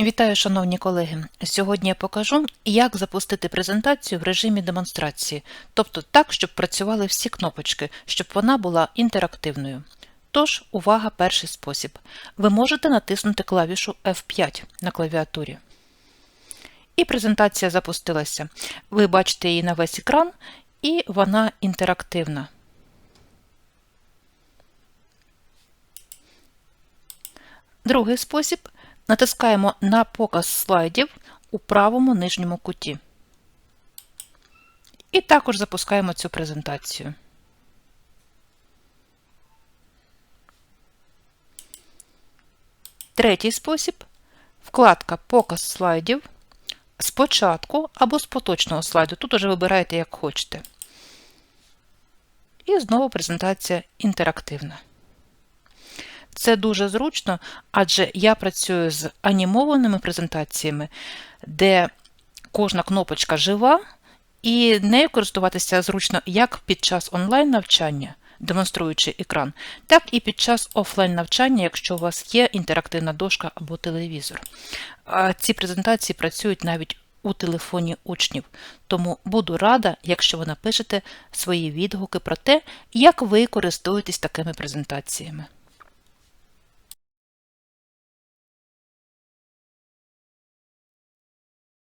Вітаю, шановні колеги! Сьогодні я покажу, як запустити презентацію в режимі демонстрації, тобто так, щоб працювали всі кнопочки, щоб вона була інтерактивною. Тож, увага, перший спосіб. Ви можете натиснути клавішу F5 на клавіатурі. І презентація запустилася. Ви бачите її на весь екран, і вона інтерактивна. Другий спосіб натискаємо на показ слайдів у правому нижньому куті. І також запускаємо цю презентацію. Третій спосіб вкладка Показ слайдів спочатку або з поточного слайду. Тут уже вибираєте, як хочете. І знову презентація інтерактивна. Це дуже зручно, адже я працюю з анімованими презентаціями, де кожна кнопочка жива, і нею користуватися зручно як під час онлайн-навчання, демонструючи екран, так і під час офлайн-навчання, якщо у вас є інтерактивна дошка або телевізор. Ці презентації працюють навіть у телефоні учнів, тому буду рада, якщо ви напишете свої відгуки про те, як ви користуєтесь такими презентаціями.